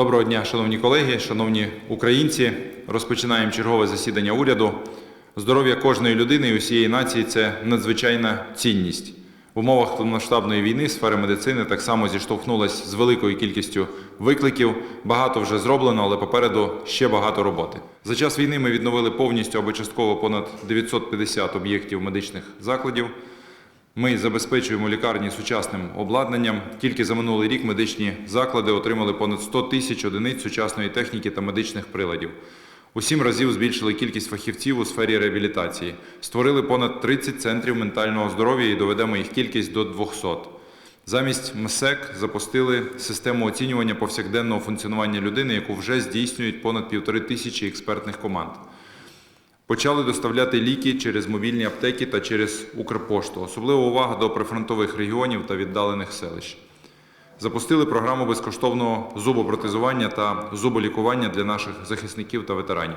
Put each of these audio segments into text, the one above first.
Доброго дня, шановні колеги, шановні українці. Розпочинаємо чергове засідання уряду. Здоров'я кожної людини і усієї нації це надзвичайна цінність. В умовах повномасштабної війни сфера медицини так само зіштовхнулася з великою кількістю викликів. Багато вже зроблено, але попереду ще багато роботи. За час війни ми відновили повністю або частково понад 950 об'єктів медичних закладів. Ми забезпечуємо лікарні сучасним обладнанням. Тільки за минулий рік медичні заклади отримали понад 100 тисяч одиниць сучасної техніки та медичних приладів. У сім разів збільшили кількість фахівців у сфері реабілітації. Створили понад 30 центрів ментального здоров'я і доведемо їх кількість до 200. Замість МСЕК запустили систему оцінювання повсякденного функціонування людини, яку вже здійснюють понад півтори тисячі експертних команд. Почали доставляти ліки через мобільні аптеки та через Укрпошту. Особлива увага до прифронтових регіонів та віддалених селищ. Запустили програму безкоштовного зубопротезування та зуболікування для наших захисників та ветеранів.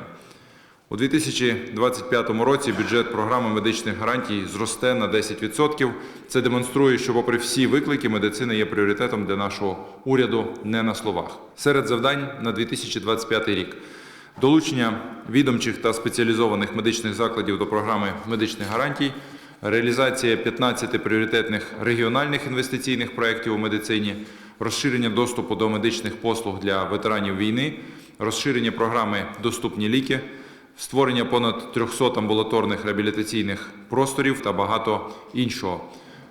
У 2025 році бюджет програми медичних гарантій зросте на 10%. Це демонструє, що, попри всі виклики, медицина є пріоритетом для нашого уряду не на словах. Серед завдань на 2025 рік долучення відомчих та спеціалізованих медичних закладів до програми медичних гарантій, реалізація 15 пріоритетних регіональних інвестиційних проєктів у медицині, розширення доступу до медичних послуг для ветеранів війни, розширення програми Доступні ліки, створення понад 300 амбулаторних реабілітаційних просторів та багато іншого,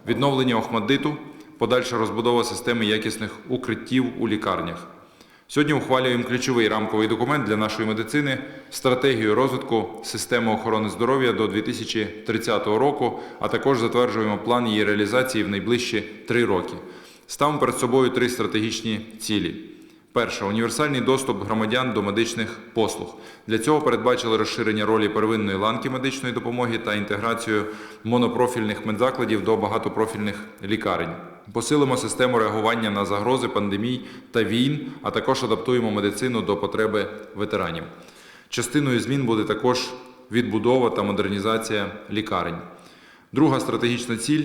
відновлення Охмаддиту, подальша розбудова системи якісних укриттів у лікарнях. Сьогодні ухвалюємо ключовий рамковий документ для нашої медицини стратегію розвитку системи охорони здоров'я до 2030 року, а також затверджуємо план її реалізації в найближчі три роки. Ставимо перед собою три стратегічні цілі. Перша універсальний доступ громадян до медичних послуг. Для цього передбачили розширення ролі первинної ланки медичної допомоги та інтеграцію монопрофільних медзакладів до багатопрофільних лікарень. Посилимо систему реагування на загрози пандемій та війн, а також адаптуємо медицину до потреби ветеранів. Частиною змін буде також відбудова та модернізація лікарень. Друга стратегічна ціль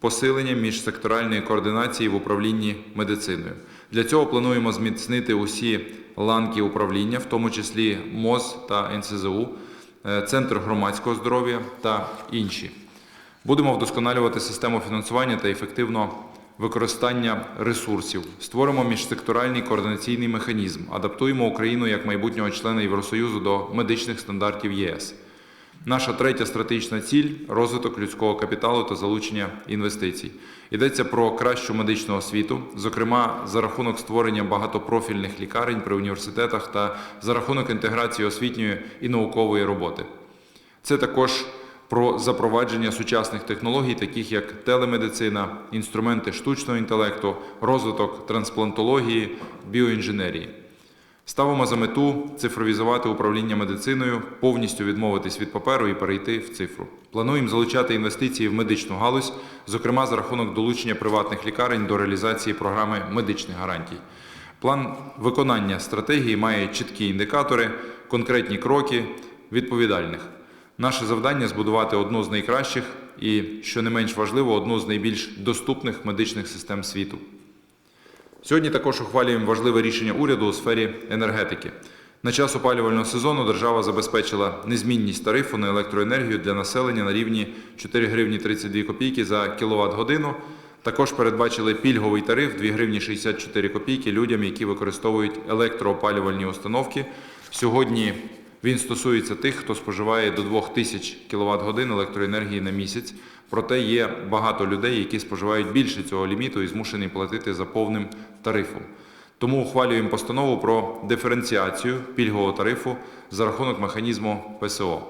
посилення міжсекторальної координації в управлінні медициною. Для цього плануємо зміцнити усі ланки управління, в тому числі МОЗ та НСЗУ, е, Центр громадського здоров'я та інші. Будемо вдосконалювати систему фінансування та ефективно використання ресурсів. Створимо міжсекторальний координаційний механізм, адаптуємо Україну як майбутнього члена Євросоюзу до медичних стандартів ЄС. Наша третя стратегічна ціль розвиток людського капіталу та залучення інвестицій. Йдеться про кращу медичну освіту, зокрема за рахунок створення багатопрофільних лікарень при університетах та за рахунок інтеграції освітньої і наукової роботи. Це також про запровадження сучасних технологій, таких як телемедицина, інструменти штучного інтелекту, розвиток трансплантології, біоінженерії. Ставимо за мету цифровізувати управління медициною, повністю відмовитись від паперу і перейти в цифру. Плануємо залучати інвестиції в медичну галузь, зокрема за рахунок долучення приватних лікарень до реалізації програми медичних гарантій. План виконання стратегії має чіткі індикатори, конкретні кроки, відповідальних. Наше завдання збудувати одну з найкращих і, що не менш важливо, одну з найбільш доступних медичних систем світу. Сьогодні також ухвалюємо важливе рішення уряду у сфері енергетики. На час опалювального сезону держава забезпечила незмінність тарифу на електроенергію для населення на рівні 4 гривні 32 копійки за кіловат годину. Також передбачили пільговий тариф 2 гривні 64 копійки людям, які використовують електроопалювальні установки. Сьогодні він стосується тих, хто споживає до 2000 кВт годин електроенергії на місяць. Проте є багато людей, які споживають більше цього ліміту і змушені платити за повним тарифом. Тому ухвалюємо постанову про диференціацію пільгового тарифу за рахунок механізму ПСО.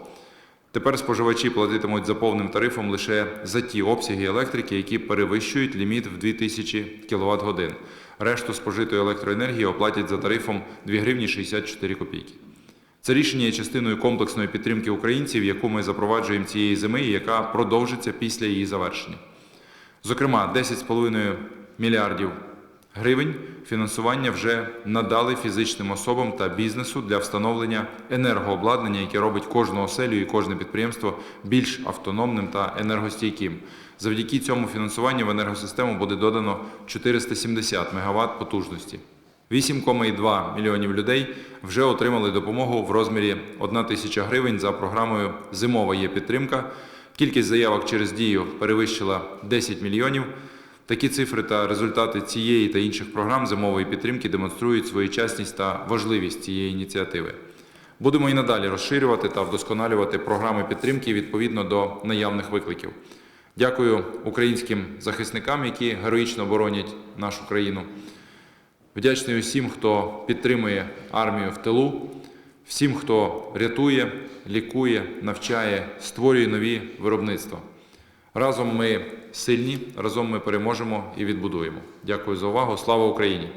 Тепер споживачі платитимуть за повним тарифом лише за ті обсяги електрики, які перевищують ліміт в 2000 кВт годин. Решту спожитої електроенергії оплатять за тарифом 2 гривні 64 копійки. Це рішення є частиною комплексної підтримки українців, яку ми запроваджуємо цієї зими яка продовжиться після її завершення. Зокрема, 10,5 мільярдів гривень фінансування вже надали фізичним особам та бізнесу для встановлення енергообладнання, яке робить кожну оселю і кожне підприємство більш автономним та енергостійким. Завдяки цьому фінансуванню в енергосистему буде додано 470 МВт потужності. 8,2 мільйонів людей вже отримали допомогу в розмірі 1 тисяча гривень за програмою Зимова є підтримка. Кількість заявок через дію перевищила 10 мільйонів. Такі цифри та результати цієї та інших програм зимової підтримки демонструють своєчасність та важливість цієї ініціативи. Будемо і надалі розширювати та вдосконалювати програми підтримки відповідно до наявних викликів. Дякую українським захисникам, які героїчно боронять нашу країну. Вдячний усім, хто підтримує армію в тилу, всім, хто рятує, лікує, навчає, створює нові виробництва. Разом ми сильні, разом ми переможемо і відбудуємо. Дякую за увагу. Слава Україні!